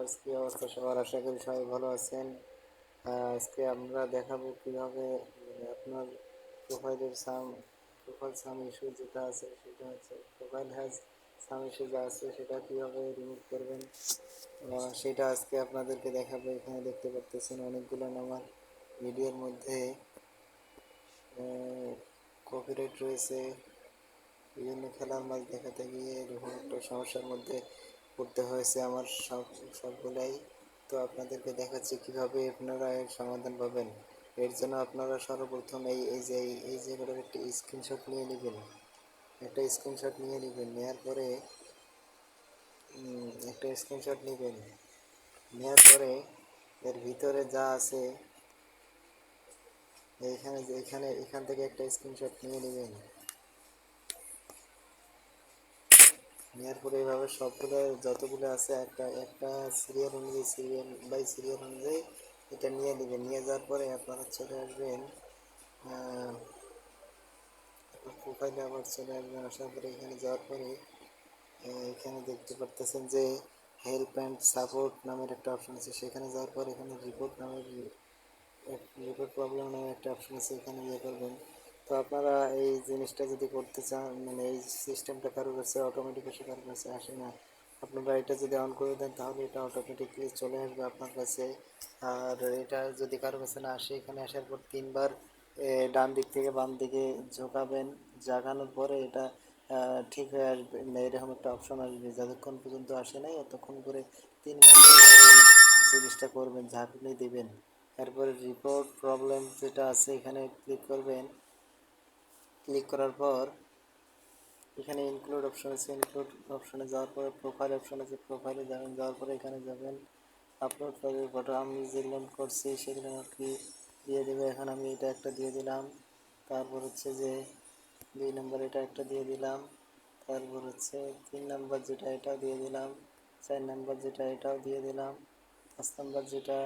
Viewers কি অবস্থা সবার, আশা করি সবাই ভালো আছেন। আজকে আমরা দেখাবো কীভাবে মানে আপনার প্রোফাইলের সাম প্রোফাইল সাম ইস্যু যেটা আছে, সেটা হচ্ছে প্রোফাইল হ্যাজ সাম ইস্যু যা আছে, সেটা কীভাবে রিমুভ করবেন। সেটা আজকে আপনাদেরকে দেখাবো। এখানে দেখতে পাচ্ছেন অনেকগুলো আমার ভিডিওর মধ্যে কপিরাইট রয়েছে। বিভিন্ন খেলার মাছ দেখাতে গিয়ে এরকম একটা সমস্যার মধ্যে পড়তে হয়েছে আমার সব, সবগুলাই। তো আপনাদেরকে দেখাচ্ছি কীভাবে আপনারা এর সমাধান পাবেন। এর জন্য আপনারা সর্বপ্রথম এই এই যে, এই- জায়গাটার একটা স্ক্রিনশট নিয়ে নেবেন। একটা স্ক্রিনশট নিয়ে নেবেন। নেওয়ার পরে একটা স্ক্রিনশট নেবেন। নেওয়ার পরে এর ভিতরে যা আছে, এইখানে যে, এখানে, এখান থেকে একটা স্ক্রিনশট নিয়ে নেবেন। নেওয়ার পরে এভাবে সবগুলো যতগুলো আছে, একটা একটা সিরিয়াল অনুযায়ী সিরিয়াল বাই সিরিয়াল অনুযায়ী এটা নিয়ে নেবেন। নিয়ে যাওয়ার পরে আপনারা চলে আসবেন প্রোফাইলে আবার চলে আসবেন। আসার পরে এখানে যাওয়ার পরে এখানে দেখতে পারতেছেন যে হেল্প অ্যান্ড সাপোর্ট নামের একটা অপশন আছে। সেখানে যাওয়ার পর এখানে রিপোর্ট নামের রিপোর্ট প্রবলেম নামের একটা অপশন আছে। এখানে ইয়ে করবেন। তো আপনারা এই জিনিসটা যদি করতে চান মানে এই সিস্টেমটা কারোর কাছে অটোমেটিক এসে কারোর কাছে আসে না আপনারা এটা যদি অন করে দেন তাহলে এটা অটোমেটিকলি চলে আসবে আপনার কাছে। আর এটা যদি কারোর কাছে না আসে এখানে আসার পর তিনবার ডান দিক থেকে বাম দিকে ঝোঁকাবেন জাগানোর পরে এটা ঠিক হয়ে আসবে না, এরকম একটা অপশন আসবে। যতক্ষণ পর্যন্ত আসে নাই ততক্ষণ করে তিনবার জিনিসটা করবেন ঝাঁকুনি দিবেন। তারপরে রিপোর্ট প্রবলেম যেটা আছে এখানে ক্লিক করবেন। ক্লিক করার পর, এখানে ইনক্লুড অপশন আছে ইনক্লুড অপশনে যাওয়ার পরে প্রোফাইল অপশন আছে প্রোফাইলে যাবেন, যাওয়ার পরে এখানে যাবেন আপলোড করবে ফটো আমি যে লোন করছি সেখানে আপনি দিয়ে দেবে? এখন আমি এটা একটা দিয়ে দিলাম, তারপর হচ্ছে যে দুই নম্বর এটা একটা দিয়ে দিলাম, তারপর হচ্ছে তিন নম্বর যেটা এটাও দিয়ে দিলাম, চার নম্বর যেটা এটাও দিয়ে দিলাম, পাঁচ নম্বর যেটা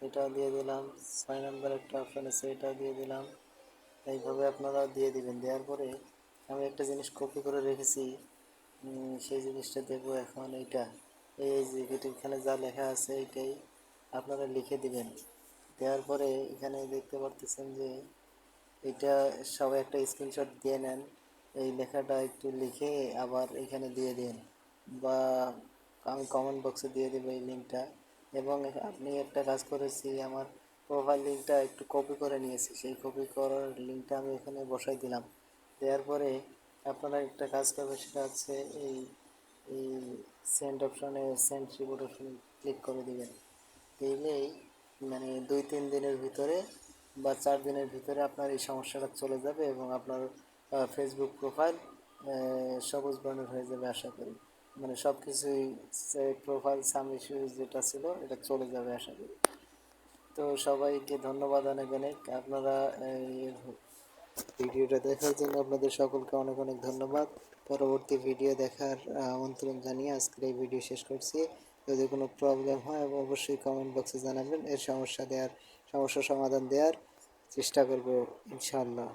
এটাও দিয়ে দিলাম, ছয় নম্বর একটা অপশন আছে এটাও দিয়ে দিলাম এইভাবে আপনারা দিয়ে দিবেন। দেওয়ার পরে আমি একটা জিনিস কপি করে রেখেছি। সেই জিনিসটা দেবো এখন এইটা। এই যে এখানে যা লেখা আছে এইটাই আপনারা লিখে দিবেন। দেওয়ার পরে এখানে দেখতে পারতেছেন যে এটা সবাই একটা স্ক্রিনশট দিয়ে নেন। এই লেখাটা একটু লিখে আবার এখানে দিয়ে দিন বা আমি কমেন্ট বক্সে দিয়ে দেবো এই লিঙ্কটা এবং আপনি একটা কাজ করেছি, আমার প্রোফাইল লিঙ্কটা একটু কপি করে নিয়েছি। সেই কপি করার লিঙ্কটা আমি এখানে বসাই দিলাম। দেওয়ার পরে আপনারা একটা কাজ করবেন, সেটা হচ্ছে এই এই সেন্ড অপশনে সেন্ড রিপোর্ট অপশনে ক্লিক করে দিবেন। দিলেই মানে দুই, তিন দিনের ভিতরে বা চার দিনের ভিতরে আপনার এই সমস্যাটা চলে যাবে এবং আপনার ফেসবুক প্রোফাইল সবুজ বর্ণের হয়ে যাবে আশা করি। মানে সব কিছুই প্রোফাইল সাম ইস্যু যেটা ছিল, এটা চলে যাবে আশা করি। তো সবাইকে ধন্যবাদ অনেক অনেক। আপনারা ভিডিওটা দেখার জন্য আপনাদের সকলকে অনেক অনেক ধন্যবাদ। পরবর্তী ভিডিও দেখার আমন্ত্রণ জানিয়ে আজকের এই ভিডিও শেষ করছি। যদি কোনো প্রবলেম হয়, অবশ্যই কমেন্ট বক্সে জানাবেন। এর সমস্যা দেওয়ার সমস্যা সমাধান দেওয়ার চেষ্টা করব, ইনশাআল্লাহ।